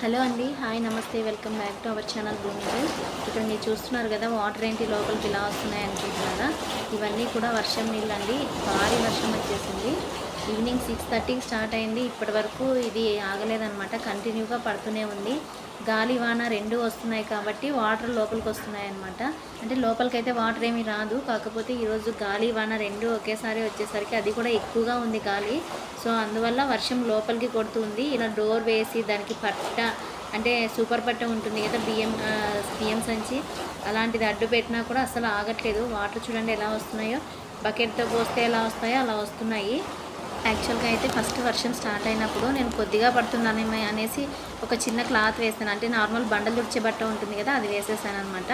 Hello అండి hi నమస్తే welcome back to our channel భూమికి ఇక్కడ మీరు చూస్తున్నారు కదా వాటర్ ఏంటి లోపలికి ఇలా వస్తున్నాయి అనుకుంటున్నారా ఇవన్నీ కూడా వర్షం నీళ్ళు అండి భారీ వర్షం వచ్చేసింది. ఈవినింగ్ సిక్స్ థర్టీకి స్టార్ట్ అయింది. ఇప్పటి వరకు ఇది ఆగలేదనమాట కంటిన్యూగా పడుతూనే ఉంది. గాలి వాన రెండు వస్తున్నాయి కాబట్టి వాటర్ లోపలికి వస్తున్నాయి అనమాట అంటే లోపలికైతే వాటర్ ఏమీ రాదు. కాకపోతే ఈరోజు గాలి వాన రెండు ఒకేసారి వచ్చేసరికి అది కూడా ఎక్కువగా ఉంది గాలి. సో అందువల్ల వర్షం లోపలికి కొడుతుంది. ఇలా డోర్ వేసి దానికి పట్ట అంటే సూపర్ పట్ట ఉంటుంది కదా బియ్యం బియ్యం సంచి. అలాంటిది అడ్డు పెట్టినా కూడా అసలు ఆగట్లేదు. వాటర్ చూడండి ఎలా వస్తున్నాయో. బకెట్తో పోస్తే ఎలా వస్తాయో అలా వస్తున్నాయి. యాక్చువల్గా అయితే ఫస్ట్ వర్షం స్టార్ట్ అయినప్పుడు నేను కొద్దిగా పడుతున్నానేమో అనేసి ఒక చిన్న క్లాత్ వేసాను. అంటే నార్మల్ బండలు దుడిచే బట్ట ఉంటుంది కదా అది వేసేసాను అనమాట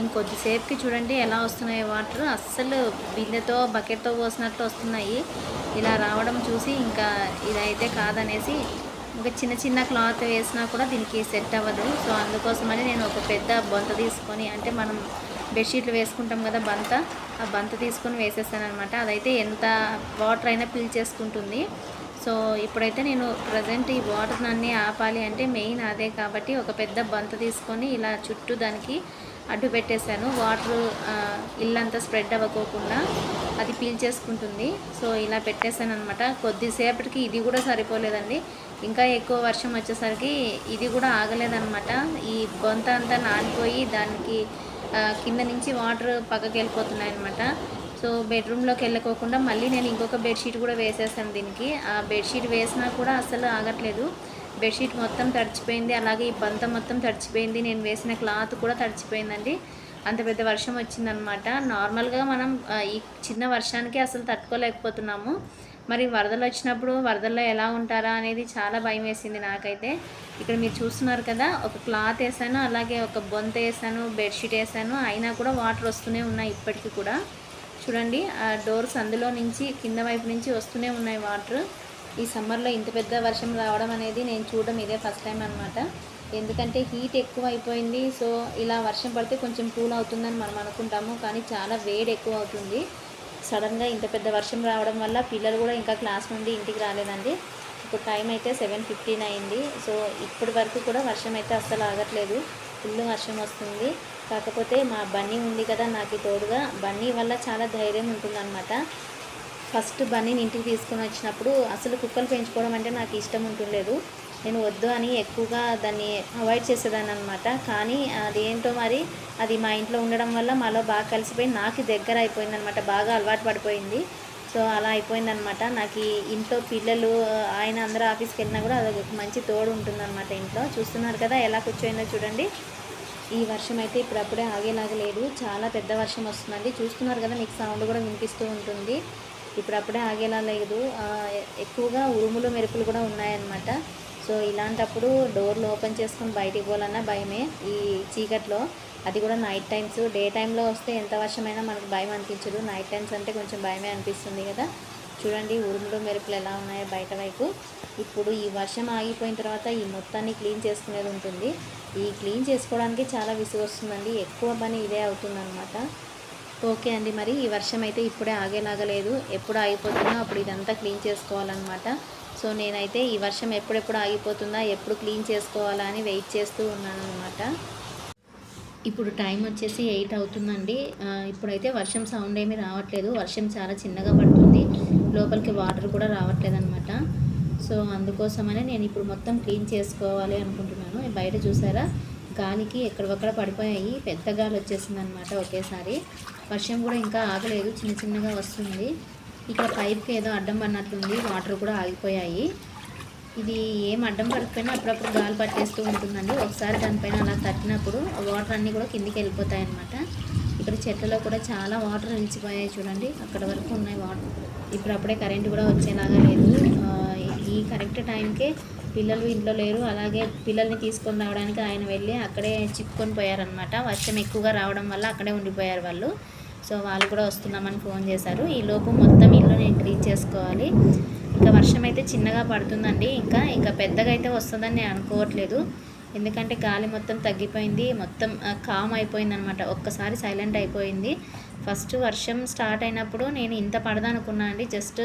ఇంకొద్దిసేపుకి చూడండి ఎలా వస్తున్నాయి వాటర్. అస్సలు బిందెతో బకెట్తో పోసినట్టు వస్తున్నాయి. ఇలా రావడం చూసి ఇంకా ఇదైతే కాదనేసి ఇంకా చిన్న చిన్న క్లాత్ వేసినా కూడా దీనికి సెట్ అవ్వదు. సో అందుకోసమని నేను ఒక పెద్ద బొంత తీసుకొని అంటే మనం బెడ్షీట్లు వేసుకుంటాం కదా బంత. ఆ బంత తీసుకొని వేసేసాను అనమాట అదైతే ఎంత వాటర్ అయినా పీల్చేసుకుంటుంది సో ఇప్పుడైతే నేను ప్రజెంట్ ఈ వాటర్ అన్నీ ఆపాలి అంటే మెయిన్ అదే కాబట్టి ఒక పెద్ద బంత తీసుకొని ఇలా చుట్టూ దానికి అడ్డు పెట్టేశాను. వాటర్ ఇల్లంతా స్ప్రెడ్ అవ్వకోకుండా అది పీల్చేసుకుంటుంది సో ఇలా పెట్టేశాను అనమాట కొద్దిసేపటికి ఇది కూడా సరిపోలేదండి. ఇంకా ఎక్కువ వర్షం వచ్చేసరికి ఇది కూడా ఆగలేదన్నమాట. ఈ గొంత అంతా నానిపోయి దానికి కింద నుంచి వాటర్ పక్కకి వెళ్ళిపోతున్నాయి అనమాట సో బెడ్రూమ్లోకి వెళ్ళకోకుండా మళ్ళీ నేను ఇంకొక బెడ్షీట్ కూడా వేసేసాను దీనికి. ఆ బెడ్షీట్ వేసినా కూడా అసలు ఆగట్లేదు. బెడ్షీట్ మొత్తం తడిచిపోయింది. అలాగే ఈ బంత మొత్తం తడిచిపోయింది. నేను వేసిన క్లాత్ కూడా తడిచిపోయిందండి. అంత పెద్ద వర్షం వచ్చిందనమాట. నార్మల్గా మనం ఈ చిన్న వర్షానికి అసలు తట్టుకోలేకపోతున్నాము. మరి వరదలు వచ్చినప్పుడు వరదల్లో ఎలా ఉంటారా అనేది చాలా భయం వేసింది నాకైతే. ఇక్కడ మీరు చూస్తున్నారు కదా ఒక క్లాత్ వేసాను అలాగే ఒక బొంత వేసాను బెడ్షీట్ వేసాను అయినా కూడా వాటర్ వస్తూనే ఉన్నాయి ఇప్పటికీ కూడా. చూడండి ఆ డోర్స్ అందులో నుంచి కింద వైపు నుంచి వస్తూనే ఉన్నాయి వాటర్. ఈ సమ్మర్లో ఇంత పెద్ద వర్షం రావడం అనేది నేను చూడడం ఇదే ఫస్ట్ టైం అనమాట ఎందుకంటే హీట్ ఎక్కువ అయిపోయింది సో ఇలా వర్షం పడితే కొంచెం కూల్ అవుతుందని మనం అనుకుంటాము. కానీ చాలా వేడి ఎక్కువ అవుతుంది సడన్గా ఇంత పెద్ద వర్షం రావడం వల్ల పిల్లలు కూడా ఇంకా క్లాస్ నుండి ఇంటికి రాలేదండి. ఇప్పుడు టైం అయితే సెవెన్ ఫిఫ్టీన్ అయింది. సో ఇప్పటి వరకు కూడా వర్షం అయితే అస్సలు ఆగట్లేదు. ఫుల్ వర్షం వస్తుంది. కాకపోతే మా బన్నీ ఉంది కదా నాకు తోడుగా. బన్నీ వల్ల చాలా ధైర్యం ఉంటుందన్నమాట. ఫస్ట్ బన్నీని ఇంటికి తీసుకొని వచ్చినప్పుడు అసలు కుక్కలు పెంచుకోవడం అంటే నాకు ఇష్టం ఉంటుండలేదు నేను వద్దు అని ఎక్కువగా దాన్ని అవాయిడ్ చేసేదాన్ని అనమాట కానీ అదేంటో మరి అది మా ఇంట్లో ఉండడం వల్ల మాలో బాగా కలిసిపోయి నాకు దగ్గర అయిపోయింది అనమాట బాగా అలవాటు పడిపోయింది. సో అలా అయిపోయిందనమాట. నాకు ఈ ఇంట్లో పిల్లలు ఆయన అందరూ ఆఫీస్కి వెళ్ళినా కూడా అది ఒక మంచి తోడు ఉంటుందన్నమాట ఇంట్లో. చూస్తున్నారు కదా ఎలా కూర్చోయిందో చూడండి. ఈ వర్షం అయితే ఇప్పుడప్పుడే ఆగేలాగా లేదు. చాలా పెద్ద వర్షం వస్తుందండి. చూస్తున్నారు కదా మీకు సౌండ్ కూడా వినిపిస్తూ ఉంటుంది. ఇప్పుడప్పుడే ఆగేలా లేదు. ఎక్కువగా ఉరుములు మెరుపులు కూడా ఉన్నాయన్నమాట. సో ఇలాంటప్పుడు డోర్లు ఓపెన్ చేసుకొని బయటికి పోవాలన్నా భయమే. ఈ చీకట్లో అది కూడా నైట్ టైమ్స్. డే టైంలో వస్తే ఎంత వర్షమైనా మనకు భయం అనిపించదు. నైట్ టైమ్స్ అంటే కొంచెం భయమే అనిపిస్తుంది కదా. చూడండి ఉరుములు మెరుపులు ఎలా ఉన్నాయో బయట వైపు. ఇప్పుడు ఈ వర్షం ఆగిపోయిన తర్వాత ఈ మొత్తాన్ని క్లీన్ చేసుకునేది ఉంటుంది. ఈ క్లీన్ చేసుకోవడానికి చాలా విసుగు వస్తుందండి. ఎక్కువ పని ఇదే అవుతుందన్నమాట. ఓకే అండి మరి. ఈ వర్షం అయితే ఇప్పుడే ఆగేలాగా లేదు. ఎప్పుడు ఆగిపోతుందో అప్పుడు ఇదంతా క్లీన్ చేసుకోవాలన్నమాట. సో నేనైతే ఈ వర్షం ఎప్పుడెప్పుడు ఆగిపోతుందా ఎప్పుడు క్లీన్ చేసుకోవాలా అని వెయిట్ చేస్తూ ఉన్నాను అనమాట ఇప్పుడు టైం వచ్చేసి ఎయిట్ అవుతుందండి. ఇప్పుడైతే వర్షం సౌండ్ ఏమీ రావట్లేదు. వర్షం చాలా చిన్నగా పడుతుంది. లోపలికి వాటర్ కూడా రావట్లేదు అనమాట సో అందుకోసమనే నేను ఇప్పుడు మొత్తం క్లీన్ చేసుకోవాలి అనుకుంటున్నాను. బయట చూసారా? గాలికి ఎక్కడొక్కడ పడిపోయాయి. పెద్ద గాలి వచ్చేసింది అనమాట ఒకేసారి. వర్షం కూడా ఇంకా ఆగలేదు. చిన్న చిన్నగా వస్తుంది. ఇక్కడ పైప్కి ఏదో అడ్డం పడినట్లుంది వాటర్ కూడా ఆగిపోయాయి. ఇది ఏం అడ్డం పడకపోయినా అప్పుడప్పుడు గాలి పట్టేస్తూ ఉంటుందండి. ఒకసారి దానిపైన అలా తట్టినప్పుడు వాటర్ అన్నీ కూడా కిందికి వెళ్ళిపోతాయి అన్నమాట. ఇక్కడ చెట్లలో కూడా చాలా వాటర్ నిలిచిపోయాయి చూడండి. అక్కడ వరకు ఉన్నాయి వాటర్. ఇప్పుడు అప్పుడే కరెంట్ కూడా వచ్చేలాగా లేదు. ఈ కరెక్ట్ టైంకే పిల్లలు ఇంట్లో లేరు. అలాగే పిల్లల్ని తీసుకొని రావడానికి ఆయన వెళ్ళి అక్కడే చిక్కుకొని పోయారనమాట వర్షం ఎక్కువగా రావడం వల్ల అక్కడే ఉండిపోయారు వాళ్ళు. సో వాళ్ళు కూడా వస్తున్నామని ఫోన్ చేశారు. ఈ లోపు మొత్తం ఇల్లు నేను క్లీన్ చేసుకోవాలి. ఇంకా వర్షం అయితే చిన్నగా పడుతుందండి. ఇంకా ఇంకా పెద్దగా అయితే వస్తుందని నేను అనుకోవట్లేదు. ఎందుకంటే గాలి మొత్తం తగ్గిపోయింది. మొత్తం కామ్ అయిపోయింది అనమాట ఒక్కసారి సైలెంట్ అయిపోయింది. ఫస్ట్ వర్షం స్టార్ట్ అయినప్పుడు నేను ఇంత పడదనుకున్నాను అండి. జస్ట్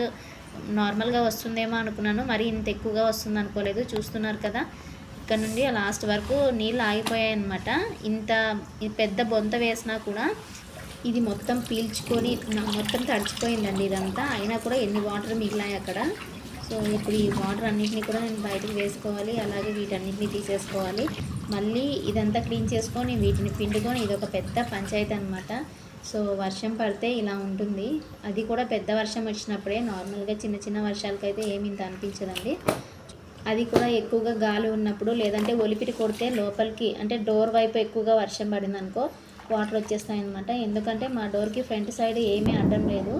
నార్మల్గా వస్తుందేమో అనుకున్నాను. మరి ఇంత ఎక్కువగా వస్తుంది అనుకోలేదు. చూస్తున్నారు కదా. ఇక్కడ నుండి లాస్ట్ వరకు నీళ్ళు ఆగిపోయాయి అనమాట ఇంత పెద్ద బొంత వేసినా కూడా ఇది మొత్తం పీల్చుకొని నా- మొత్తం తడిచిపోయిందండి ఇదంతా. అయినా కూడా ఎన్ని వాటర్ మిగిలాయి అక్కడ. సో ఇప్పుడు ఈ వాటర్ అన్నింటినీ కూడా నేను బయటకు వేసుకోవాలి. అలాగే వీటన్నిటిని తీసేసుకోవాలి. మళ్ళీ ఇదంతా క్లీన్ చేసుకొని వీటిని పిండుకొని ఇది ఒక పెద్ద పంచాయతీ అనమాట సో వర్షం పడితే ఇలా ఉంటుంది. అది కూడా పెద్ద వర్షం వచ్చినప్పుడే నార్మల్గా చిన్న చిన్న వర్షాలకైతే ఏమి ఇంత అనిపించదండి. అది కూడా ఎక్కువగా గాలి ఉన్నప్పుడు లేదంటే ఒలిపిటి కొడితే లోపలికి అంటే డోర్ వైపు ఎక్కువగా వర్షం పడింది అనుకో వాటర్ వచ్చేస్తాయి అనమాట ఎందుకంటే మా డోర్కి ఫ్రంట్ సైడ్ ఏమీ అడ్డం లేదు.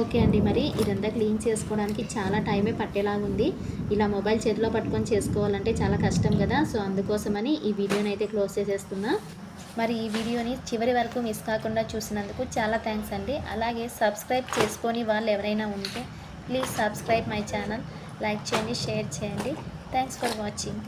ఓకే అండి మరి ఇదంతా క్లీన్ చేసుకోవడానికి చాలా టైమే పట్టేలాగా ఉంది ఇలా మొబైల్ చేతిలో పట్టుకొని చేసుకోవాలంటే చాలా కష్టం కదా. సో అందుకోసమని ఈ వీడియోని అయితే క్లోజ్ చేసేస్తున్నా. మరి ఈ వీడియోని చివరి వరకు మిస్ కాకుండా చూసినందుకు చాలా థ్యాంక్స్ అండి. అలాగే సబ్స్క్రైబ్ చేసుకొని వాళ్ళు ఎవరైనా ఉంటే please subscribe my channel. Like చేయండి షేర్ చేయండి. Thanks for watching.